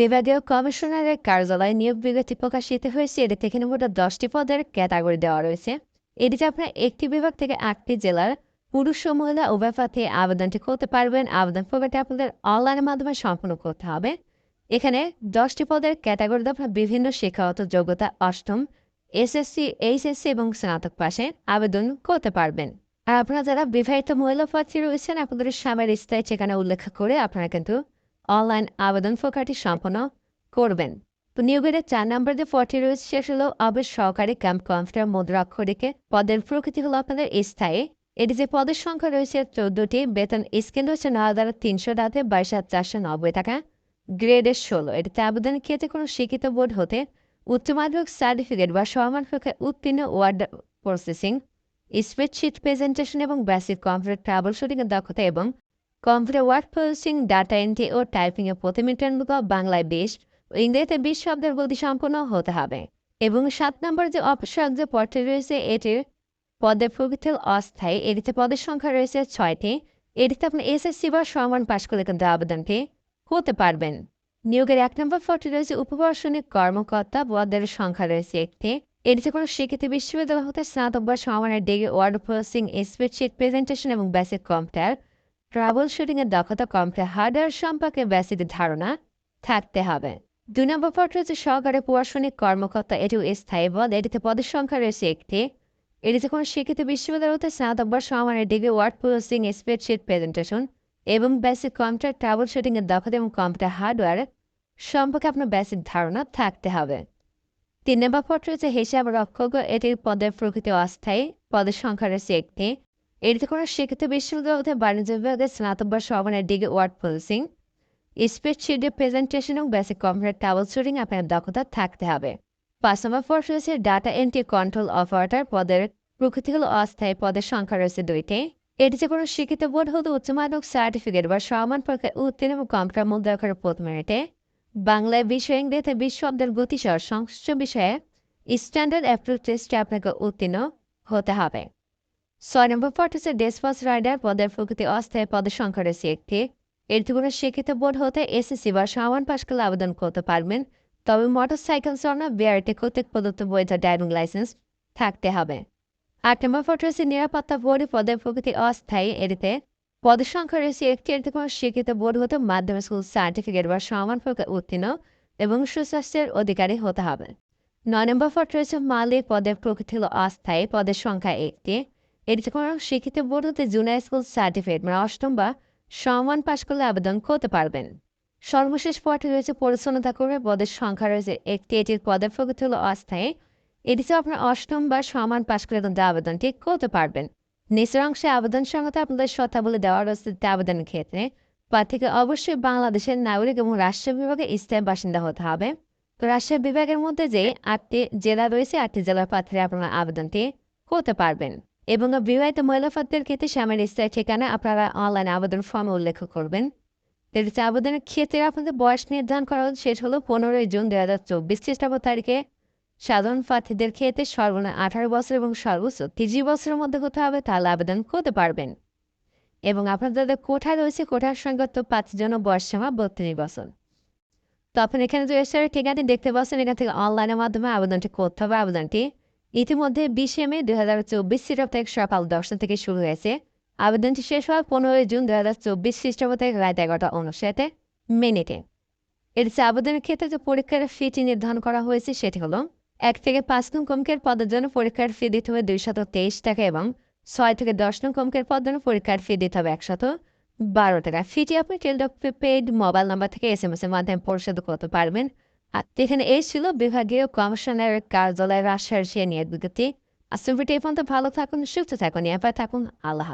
বিভাগীয় কমিশনারের কার্যালয়ে নিয়োগ বিজ্ঞপ্তি প্রকাশিত হয়েছে। এটি থেকে মোট দশটি পদের ক্যাটাগরি দেওয়া রয়েছে। এটিতে আপনার একটি বিভাগ থেকে আটটি জেলার পুরুষ ও মহিলা উভয় প্রার্থী আবেদনটি করতে পারবেন। আবেদন প্রক্রিয়াটি আপনাদের অনলাইনের মাধ্যমে সম্পন্ন করতে হবে। এখানে দশটি পদের ক্যাটাগরিতে আপনার বিভিন্ন শিক্ষাগত যোগ্যতা অষ্টম, এসএসসি, এইচএসসি এবং স্নাতক পাশে আবেদন করতে পারবেন। আর আপনারা যারা বিবাহিত মহিলা প্রার্থী রয়েছেন, আপনাদের স্বামীর স্থায়ী ঠিকানা উল্লেখ করে আপনারা কিন্তু অনলাইন আবেদন প্রক্রিয়াটি সম্পন্ন করবেন। তো নিয়োগের চার নম্বর যে পদটি রয়েছে সেটা হলো অবেশ সহকারী ক্যাম্প কম্পিউটার মুদ্রাক্ষরিকে পদের প্রকৃতি হলো আপনাদের স্থায়ী। এটি যে পদের সংখ্যা রয়েছে, চোদ্দটি। বেতন স্কেল রয়েছে নয় হাজার তিনশো টাকা বাইশ হাজার চারশো নব্বই টাকা। গ্রেডের ষোলো। এটিতে আবেদনের ক্ষেত্রে কোনো শিক্ষিত বোর্ড হতে উচ্চ মাধ্যমিক সার্টিফিকেট বা সমান উত্তীর্ণ ওয়ার্ড প্রসেসিং স্প্রেডশিট প্রেজেন্টেশন এবং বেসিক কম্পিউটার ট্রাবল শুটিংয়ের দক্ষতা এবং computer word processing, data entry ও টাইপিংয়ে মিনিটের মতো বাংলায় বিশ ও ইংরেজিতে বিশ শব্দের গতি সম্পন্ন হতে হবে। এবং সাত নম্বর যে অপশন যে পদটি রয়েছে, এটির পদের প্রকৃতি অস্থায়ী, এটিতে পদের সংখ্যা রয়েছে ছয়টি। এটিতে আপনি এসএসসি বা সমান পাশ করলে কিন্তু আবেদনটি হতে পারবেন। নিয়োগের এক নম্বর পদটি রয়েছে উপপ্রশাসনিক কর্মকর্তা, পদের সংখ্যা রয়েছে একটি। এটিতে কোনো স্বীকৃতি বিশ্ববিদ্যালয় হতে স্নাতক বা সমানের degree word processing, spreadsheet, presentation এবং বেসিক কম্পিউটার ট্রাভেল শুটিংয়ের দক্ষতা কম্পিউটার হার্ডওয়্যার সম্পর্কে বেসিক ধারণা থাকতে হবে। দুই নম্বর পদ রয়েছে সহকারী প্রশাসনিক কর্মকর্তা। এটিও স্থায়ী পদ এটিতে পদের সংখ্যা রয়েছে একটি। এটিতে কোনো শিক্ষিত বিশ্ববিদ্যালয় হতে স্নাতক বা সমানের degree word processing spreadsheet presentation এবং বেসিক কম্পিউটার ট্রাভেল শুটিংয়ের দক্ষতা এবং কম্পিউটার হার্ডওয়্যার সম্পর্কে আপনার বেসিক ধারণা থাকতে হবে। তিন নম্বর পদ রয়েছে হিসাব রক্ষক। এটির পদের প্রকৃতি অস্থায়ী পদের সংখ্যা রয়েছে একটি। এটিতে কোনো শিক্ষিত বিশ্ববিদ্যালয় হতে বাণিজ্য বিভাগে স্নাতক বা সমানের ডিগ্রি ওয়ার্ড প্রসেসিং স্প্রেডশিটের প্রেজেন্টেশন এবং বেসিক কম্পিউটার ট্রাভেল শুটিং আপনার দক্ষতা থাকতে হবে। পাঁচ নম্বর পদ রয়েছে ডাটা এন্ট্রি কন্ট্রোল অপারেটর পদের প্রকৃতি হল অস্থায়ী পদের সংখ্যা রয়েছে দুইটি। এটিতে কোনো শিক্ষিত বোর্ড হতে উচ্চ মাধ্যমিক সার্টিফিকেট বা সমান পরীক্ষায় উত্তীর্ণ এবং কম্পিউটার মুদ্রাক্ষরের প্রথম মিনিটে। বাংলায় বিষয় ইংরেজিতে বিশ শব্দের গতিসহ সংশ্লিষ্ট বিষয়ে স্ট্যান্ডার্ড অ্যাপ্রুভ টেস্টে আপনাকে উত্তীর্ণ হতে হবে। ছয় নম্বর পদ ডেসপাস রাইডার পদের প্রকৃতি অস্থায়ী পদের সংখ্যা একটি। এটি কোনো শিক্ষিত বোর্ড হতে এসএসসি বা সমান পাশ করলে আবেদন করতে পারবেন। তবে মোটর সাইকেল চালনা বিআরটি কর্তৃক প্রদত্ত বৈধ ড্রাইভিং লাইসেন্স থাকতে হবে। আট নম্বর পদ নিরাপত্তা বোর্ড পদের প্রকৃতি অস্থায়ী। এটিতে পদের সংখ্যা রয়েছে একটি। এটিতে কোনো শিক্ষিত বোর্ড হতে মাধ্যমিক স্কুল সার্টিফিকেট বা সমান প্রকার উত্তীর্ণ এবং সুস্বাস্থ্যের অধিকারী হতে হবে। নয় নম্বর পদ রয়েছে মালিক। পদের প্রকৃতি হল অস্থায়ী। পদের সংখ্যা একটি। এটিতে কোনো শিক্ষিত বোর্ড হতে জুনিয়র স্কুল সার্টিফিকেট মানে অষ্টম বা সমান পাশ করলে আবেদন করতে পারবেন। সর্বশেষ পদটি রয়েছে পরিচ্ছন্নতা করে পদের সংখ্যা রয়েছে একটি। এটির পদের প্রকৃতি হল অস্থায়ী। এটিতে আপনার অষ্টম বা সমান পাশ করে কিন্তু আবেদনটি করতে পারবেন। নিচের অংশে আবেদন সংক্রান্ত আপনাদের শর্তাবলী দেওয়া রয়েছে আবেদনের ক্ষেত্রে। প্রার্থীকে অবশ্যই বাংলাদেশের নাগরিক এবং রাষ্ট্রীয় বিভাগে স্থায়ী বাসিন্দা হতে হবে। তো রাজশাহী বিভাগের মধ্যে যে আটটি জেলা রয়েছে, আটটি জেলার প্রার্থীরা আপনারা আবেদনটি করতে পারবেন। এবং বিবাহিত মহিলা প্রার্থীর ক্ষেত্রে স্বামীর স্থায়ী ঠিকানা আপনারা অনলাইন আবেদন ফর্মে উল্লেখ করবেন। আবেদনের ক্ষেত্রে আপনাদের বয়স নির্ধারণ করা শেষ হলো পনেরোই জুন দু হাজার চব্বিশ খ্রিস্টাব্দ তারিখে। সাধারণ প্রার্থীদের ক্ষেত্রে সর্বনিম্ন আঠারো বছর এবং সর্বোচ্চ তিরিশ বছরের মধ্যে কোথাও হবে তাহলে আবেদন করতে পারবেন। এবং আপনার যাদের কোঠা রয়েছে, কোঠার সঙ্গে তো পাঁচ জন বয়স সীমা বত্রিশ বছর। তো আপনি এখানে যে রেজিস্টারের ঠিকানাটি দেখতে পাচ্ছেন, এখান থেকে অনলাইনের মাধ্যমে আবেদনটি করতে হবে। আবেদনটি ইতিমধ্যে বিশে মে দুই হাজার চব্বিশ থেকে সকাল দশটা থেকে শুরু হয়েছে। আবেদনটি শেষ হওয়ার পনেরোই জুন দুই হাজার চব্বিশ খ্রিস্টাব্দ রাত এগারোটা উনষাটে মিনিটে। এর যে আবেদনের ক্ষেত্রে যে পরীক্ষার ফিটি নির্ধারণ করা হয়েছে সেটি হলো এক থেকে পাঁচ নং কমকের পদের জন্য পরীক্ষার ফি দিতে হবে দুইশত তেইশ টাকা এবং ছয় থেকে দশ নং কমকের পদের জন্য পরীক্ষার ফি দিতে হবে একশত বারো টাকা। ফিটি আপনি টেলডক পেড মোবাইল নাম্বার থেকে এস এম এস এর মাধ্যমে পরিশোধ করতে পারবেন। এখানে এই ছিল বিভাগীয় কমিশনের কার্যালয়ের রাজশাহী নিয়ে বিজ্ঞপ্তি এই পর্যন্ত ভালো থাকুন, সুস্থ থাকুন এবার থাকুন আল্লাহ।